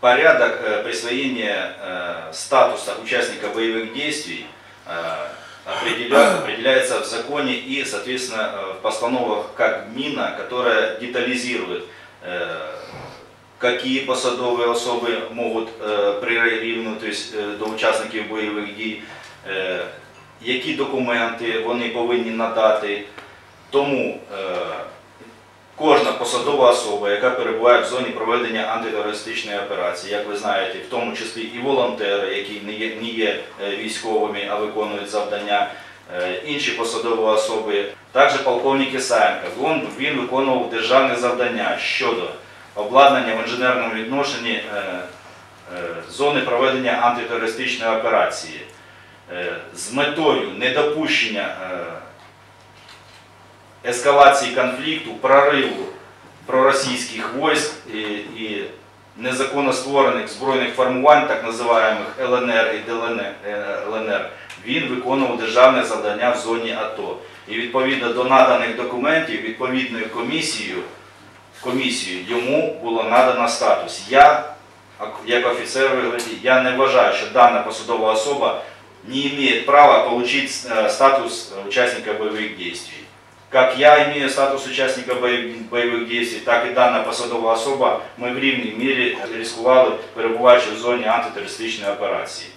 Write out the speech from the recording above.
Порядок э, присвоения э, статуса участника боевых действий э, определя- определяется в законе и, соответственно, э, в постановах как МИНа, которая детализирует, э, какие посадовые особи можуть е, прирівнюватись е, до учасників бойових дій, е, які документи вони повинні надати. Тому е, кожна посадова особа, яка перебуває в зоні проведення антитерористичної операції, як ви знаєте, в тому числі і волонтери, які не є, не є е, військовими, а виконують завдання, е, інші посадові особи, також полковник Ісаєнко, він, він виконував державне завдання щодо обладнання в інженерному відношенні е, зони проведення антитерористичної операції з метою недопущення ескалації конфлікту, прориву проросійських військ і, і незаконно створених збройних формувань, так називаємих ЛНР і ДЛНР, е, ЛНР, він виконував державне завдання в зоні АТО. І відповідно до наданих документів, відповідною комісією, комісією йому було надано статус. Я, ак- як офіцер, ви говорите, я не вважаю, що дана посадова особа не имеет права получить э, статус э, участника боевых действий. Как я имею статус участника бойових действий, так і дана посадова особа, ми в рівній мірі ризикували, перебуваючи в зоні антитерористичної операції.